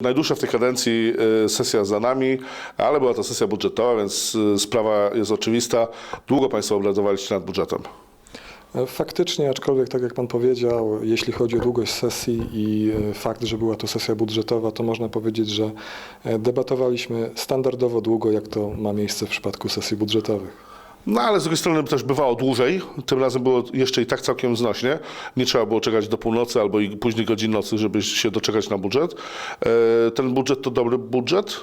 Najdłuższa w tej kadencji y, sesja za nami, ale była to sesja budżetowa, więc y, sprawa jest oczywista. Długo Państwo obradowaliście nad budżetem. Faktycznie, aczkolwiek tak jak Pan powiedział, jeśli chodzi o długość sesji i e, fakt, że była to sesja budżetowa, to można powiedzieć, że e, debatowaliśmy standardowo długo, jak to ma miejsce w przypadku sesji budżetowych. No ale z drugiej strony też bywało dłużej. Tym razem było jeszcze i tak całkiem znośnie. Nie trzeba było czekać do północy albo i późnych godzin nocy, żeby się doczekać na budżet. E, Ten budżet to dobry budżet.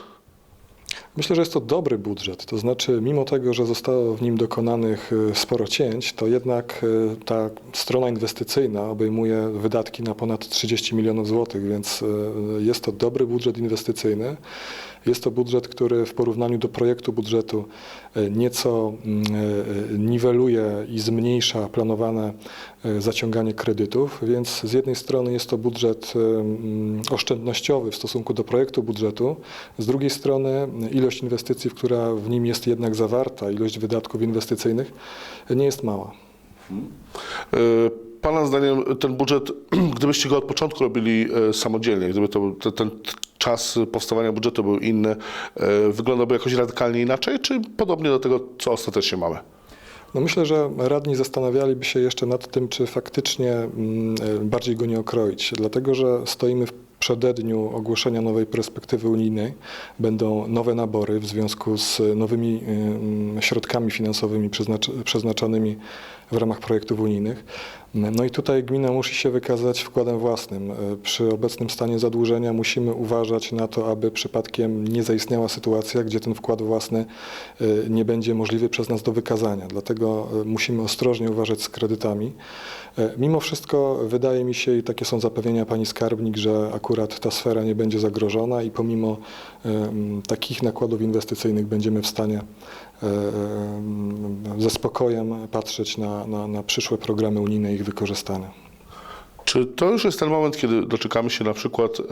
Myślę, że jest to dobry budżet, to znaczy mimo tego, że zostało w nim dokonanych e, sporo cięć, to jednak e, ta strona inwestycyjna obejmuje wydatki na ponad 30 milionów złotych, więc e, jest to dobry budżet inwestycyjny. Jest to budżet, który w porównaniu do projektu budżetu nieco mm, niweluje i zmniejsza planowane zaciąganie kredytów, więc z jednej strony jest to budżet mm, oszczędnościowy w stosunku do projektu budżetu, z drugiej strony ilość inwestycji, która w nim jest jednak zawarta, ilość wydatków inwestycyjnych nie jest mała. E, Pana zdaniem ten budżet, gdybyście go od początku robili e, samodzielnie, gdyby to, ten czas powstawania budżetu był inny, e, wyglądałby jakoś radykalnie inaczej, czy podobnie do tego, co ostatecznie mamy? No myślę, że radni zastanawialiby się jeszcze nad tym, czy faktycznie mm, bardziej go nie okroić, dlatego że stoimy w przededniu ogłoszenia nowej perspektywy unijnej. Będą nowe nabory w związku z nowymi środkami finansowymi przeznacz- przeznaczanymi w ramach projektów unijnych. No i tutaj gmina musi się wykazać wkładem własnym. E, Przy obecnym stanie zadłużenia musimy uważać na to, aby przypadkiem nie zaistniała sytuacja, gdzie ten wkład własny e, nie będzie możliwy przez nas do wykazania. Dlatego e, musimy ostrożnie uważać z kredytami. Mimo wszystko wydaje mi się, i takie są zapewnienia pani skarbnik, że akurat ta sfera nie będzie zagrożona i pomimo takich nakładów inwestycyjnych będziemy w stanie ze spokojem patrzeć na, na, na przyszłe programy unijne i ich wykorzystanie. Czy to już jest ten moment, kiedy doczekamy się na przykład e,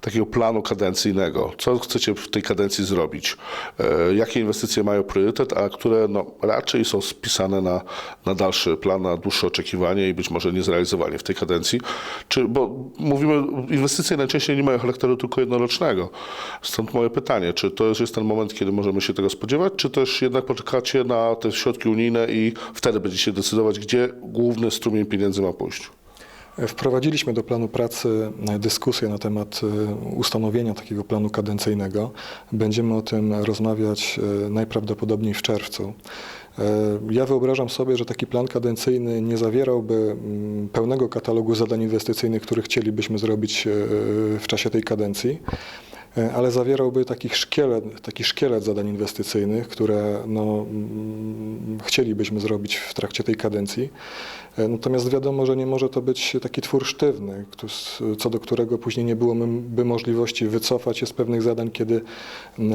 takiego planu kadencyjnego? Co chcecie w tej kadencji zrobić? E, jakie inwestycje mają priorytet, a które no, raczej są spisane na, na dalszy plan, na dłuższe oczekiwanie i być może niezrealizowanie w tej kadencji? Czy, bo mówimy, inwestycje najczęściej nie mają charakteru tylko jednorocznego. Stąd moje pytanie, czy to już jest ten moment, kiedy możemy się tego spodziewać, czy też jednak poczekacie na te środki unijne i wtedy będziecie decydować, gdzie główny strumień pieniędzy ma pójść? Wprowadziliśmy do planu pracy dyskusję na temat e, ustanowienia takiego planu kadencyjnego. Będziemy o tym rozmawiać e, najprawdopodobniej w czerwcu. E, Ja wyobrażam sobie, że taki plan kadencyjny nie zawierałby mm, pełnego katalogu zadań inwestycyjnych, które chcielibyśmy zrobić w czasie tej kadencji. E, ale zawierałby taki szkielet, taki szkielet zadań inwestycyjnych, które no, chcielibyśmy zrobić w trakcie tej kadencji. E, Natomiast wiadomo, że nie może to być taki twór sztywny, co do którego później nie byłoby możliwości wycofać się z pewnych zadań, kiedy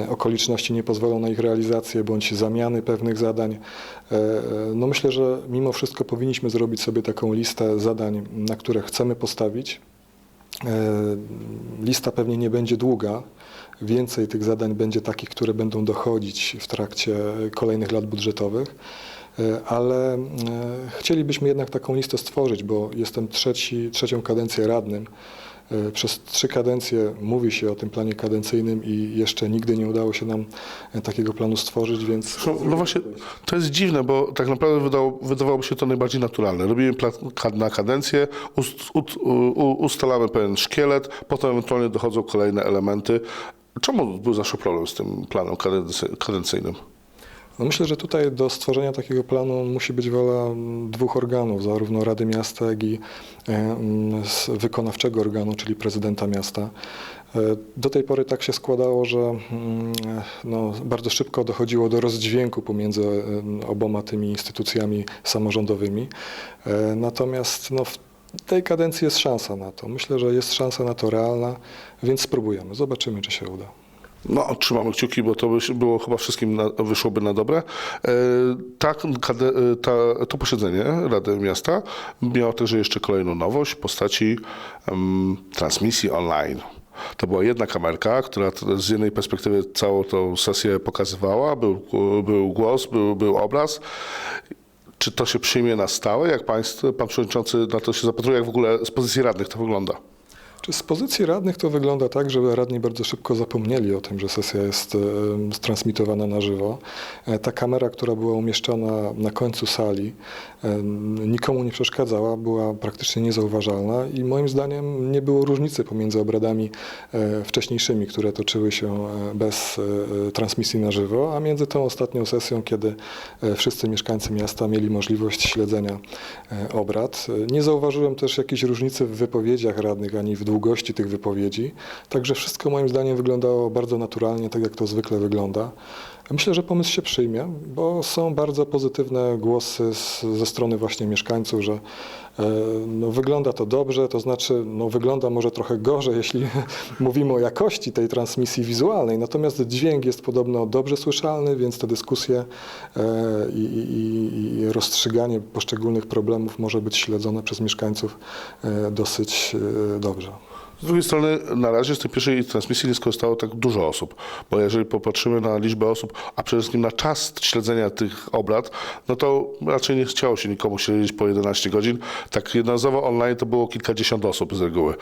okoliczności nie pozwolą na ich realizację, bądź zamiany pewnych zadań. E, No myślę, że mimo wszystko powinniśmy zrobić sobie taką listę zadań, na które chcemy postawić. E, Lista pewnie nie będzie długa. Więcej tych zadań będzie takich, które będą dochodzić w trakcie kolejnych lat budżetowych. E, Ale e, chcielibyśmy jednak taką listę stworzyć, bo jestem trzeci, trzecią kadencję radnym. E, Przez trzy kadencje mówi się o tym planie kadencyjnym i jeszcze nigdy nie udało się nam e, takiego planu stworzyć, więc No, no właśnie, to jest dziwne, bo tak naprawdę wydało, wydawałoby się to najbardziej naturalne. Robimy plan na kadencję, ust, ut, ustalamy pewien szkielet, potem ewentualnie dochodzą kolejne elementy. Czemu był zawsze problem z tym planem kadency, kadencyjnym? No myślę, że tutaj do stworzenia takiego planu musi być wola mm, dwóch organów, zarówno Rady Miasta, jak i e, mm, wykonawczego organu, czyli prezydenta miasta. E, Do tej pory tak się składało, że mm, no, bardzo szybko dochodziło do rozdźwięku pomiędzy e, oboma tymi instytucjami samorządowymi. Natomiast no, w tej kadencji jest szansa na to. Myślę, że jest szansa na to realna, więc spróbujemy. Zobaczymy, czy się uda. No, trzymamy kciuki, bo to by było chyba wszystkim na, wyszłoby na dobre. E, kade, e, ta, to posiedzenie Rady Miasta miało także jeszcze kolejną nowość w postaci em, transmisji online. To była jedna kamerka, która z jednej perspektywy całą tą sesję pokazywała, był, był głos, był, był obraz. Czy to się przyjmie na stałe? Jak państwo, pan przewodniczący na to się zapatruje, jak w ogóle z pozycji radnych to wygląda? Czy z pozycji radnych to wygląda tak, że radni bardzo szybko zapomnieli o tym, że sesja jest e, transmitowana na żywo. E, Ta kamera, która była umieszczona na końcu sali, nikomu nie przeszkadzała, była praktycznie niezauważalna i moim zdaniem nie było różnicy pomiędzy obradami e, wcześniejszymi, które toczyły się bez transmisji na żywo, a między tą ostatnią sesją, kiedy wszyscy mieszkańcy miasta mieli możliwość śledzenia obrad. Nie zauważyłem też jakiejś różnicy w wypowiedziach radnych ani w długości tych wypowiedzi, także wszystko moim zdaniem wyglądało bardzo naturalnie, tak jak to zwykle wygląda. Myślę, że pomysł się przyjmie, bo są bardzo pozytywne głosy z, ze strony właśnie mieszkańców, że e, no, wygląda to dobrze, to znaczy no, wygląda może trochę gorzej, jeśli mówimy o jakości tej transmisji wizualnej, natomiast dźwięk jest podobno dobrze słyszalny, więc te dyskusje e, i, i, rozstrzyganie poszczególnych problemów może być śledzone przez mieszkańców e, dosyć e, dobrze. Z drugiej strony, na razie z tej pierwszej transmisji nie skorzystało tak dużo osób, bo jeżeli popatrzymy na liczbę osób, a przede wszystkim na czas śledzenia tych obrad, no to raczej nie chciało się nikomu siedzieć po 11 godzin. Tak jednorazowo online to było kilkadziesiąt osób z reguły.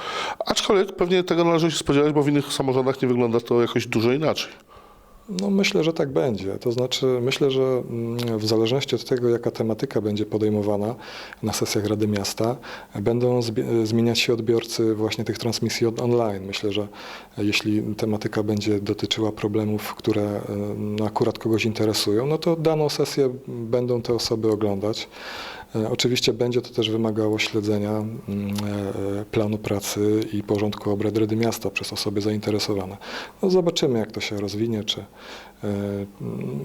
Aczkolwiek pewnie tego należy się spodziewać, bo w innych samorządach nie wygląda to jakoś dużo inaczej. No myślę, że tak będzie. To znaczy, myślę, że mm, w zależności od tego, jaka tematyka będzie podejmowana na sesjach Rady Miasta, będą zmieniać się odbiorcy właśnie tych transmisji online. Myślę, że jeśli tematyka będzie dotyczyła problemów, które e, no, akurat kogoś interesują, no to daną sesję będą te osoby oglądać. E, Oczywiście będzie to też wymagało śledzenia mm, e, planu pracy i porządku obrad Rady Miasta przez osoby zainteresowane. No zobaczymy, jak to się rozwinie, czy e,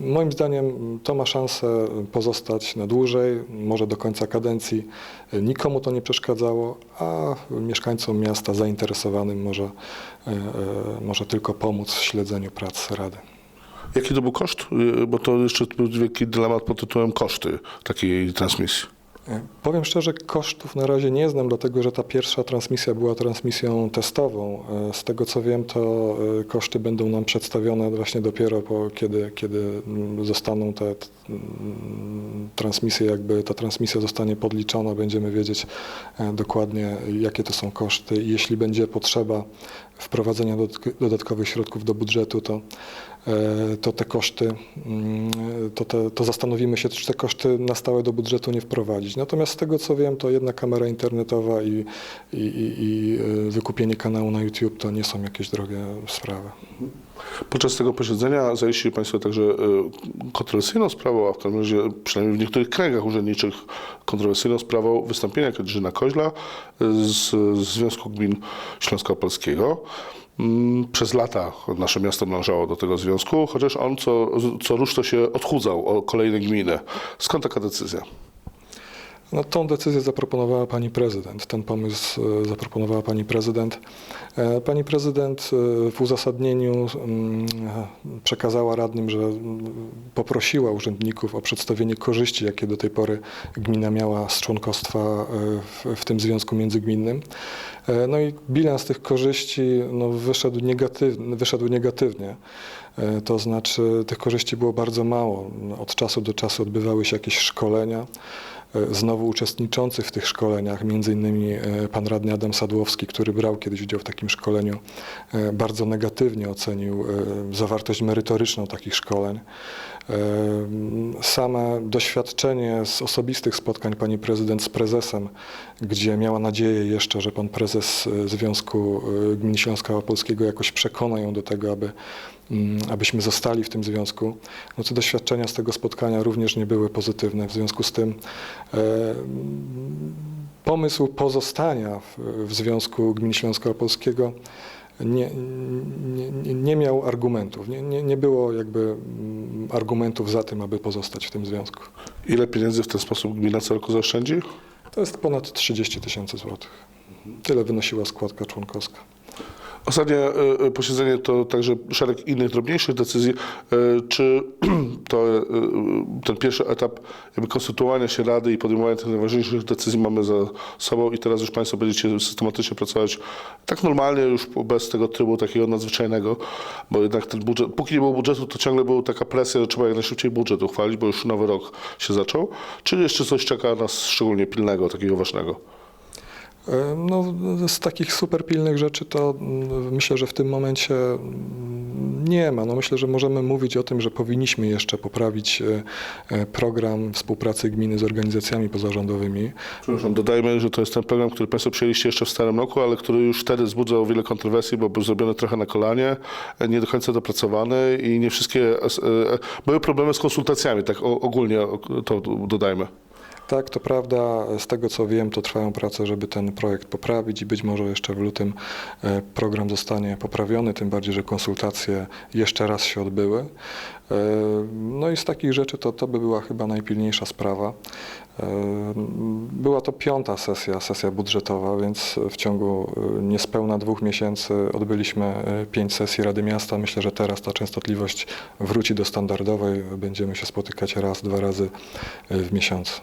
moim zdaniem to ma szansę pozostać na dłużej, może do końca kadencji. Nikomu to nie przeszkadzało, a mieszkańcom miasta zainteresowanym może, może tylko pomóc w śledzeniu prac Rady. Jaki to był koszt? Y, Bo to jeszcze wielki dylemat pod tytułem koszty takiej transmisji. Powiem szczerze, kosztów na razie nie znam, dlatego że ta pierwsza transmisja była transmisją testową. E, Z tego co wiem, to e, koszty będą nam przedstawione właśnie dopiero po, kiedy, kiedy mm, zostaną te mm, transmisje, jakby ta transmisja zostanie podliczona, będziemy wiedzieć e, dokładnie jakie to są koszty jeśli będzie potrzeba wprowadzenia dodatk- dodatkowych środków do budżetu, to, to te koszty, mm, to, te, to zastanowimy się, czy te koszty na stałe do budżetu nie wprowadzić. Natomiast z tego co wiem, to jedna kamera internetowa i, i, i, e, wykupienie kanału na YouTube to nie są jakieś drogie sprawy. Podczas tego posiedzenia zajęli Państwo także y, kontrowersyjną sprawą, a w każdym razie przynajmniej w niektórych kręgach urzędniczych kontrowersyjną sprawą wystąpienia Katarzyna Koźla z, Związku Gmin Śląska Opolskiego. Mm, Przez lata nasze miasto należało do tego związku, chociaż on co, co rusz to się odchudzał o kolejne gminy. Skąd taka decyzja? No, tą decyzję zaproponowała pani prezydent. Ten pomysł e, zaproponowała pani prezydent. E, Pani prezydent e, w uzasadnieniu mm, przekazała radnym, że mm, poprosiła urzędników o przedstawienie korzyści, jakie do tej pory gmina miała z członkostwa w, w tym związku międzygminnym. No i bilans tych korzyści no, wyszedł, negatywny, wyszedł negatywnie. To znaczy tych korzyści było bardzo mało. Od czasu do czasu odbywały się jakieś szkolenia. Znowu uczestniczących w tych szkoleniach, między innymi e, pan radny Adam Sadłowski, który brał kiedyś udział w takim szkoleniu, e, bardzo negatywnie ocenił e, zawartość merytoryczną takich szkoleń. Same doświadczenie z osobistych spotkań pani prezydent z prezesem, gdzie miała nadzieję jeszcze, że pan prezes Związku e, Gmin Śląska Opolskiego jakoś przekona ją do tego, aby, abyśmy zostali w tym związku. No to doświadczenia z tego spotkania również nie były pozytywne. W związku z tym e, pomysł pozostania w, w Związku Gmin Śląska Opolskiego nie, nie, nie- nie miał argumentów. Nie, nie, nie było jakby mm, argumentów za tym, aby pozostać w tym związku. Ile pieniędzy w ten sposób gmina co roku zaoszczędzi? To jest ponad 30 tysięcy złotych. Tyle wynosiła składka członkowska. Ostatnie e, e, posiedzenie to także szereg innych drobniejszych decyzji. E, Czy to, ten pierwszy etap jakby konstytuowania się Rady i podejmowania tych najważniejszych decyzji mamy za sobą i teraz już Państwo będziecie systematycznie pracować tak normalnie, już bez tego trybu takiego nadzwyczajnego, bo jednak ten budżet, póki nie było budżetu, to ciągle była taka presja, że trzeba jak najszybciej budżet uchwalić, bo już nowy rok się zaczął. Czy jeszcze coś czeka nas szczególnie pilnego, takiego ważnego? E, No, z takich super pilnych rzeczy to mm, myślę, że w tym momencie mm, nie ma. No, myślę, że możemy mówić o tym, że powinniśmy jeszcze poprawić e, e, program współpracy gminy z organizacjami pozarządowymi. Przepraszam, dodajmy, że to jest ten program, który Państwo przyjęliście jeszcze w starym roku, ale który już wtedy wzbudzał wiele kontrowersji, bo był zrobiony trochę na kolanie, nie do końca dopracowany i nie wszystkie... e, e, Były problemy z konsultacjami, tak ogólnie to dodajmy. Tak, to prawda. Z tego co wiem, to trwają prace, żeby ten projekt poprawić i być może jeszcze w lutym e, program zostanie poprawiony, tym bardziej, że konsultacje jeszcze raz się odbyły. E, No i z takich rzeczy to, to by była chyba najpilniejsza sprawa. E, Była to piąta sesja, sesja budżetowa, więc w ciągu e, niespełna dwóch miesięcy odbyliśmy pięć sesji Rady Miasta. Myślę, że teraz ta częstotliwość wróci do standardowej. Będziemy się spotykać raz, dwa razy w miesiącu.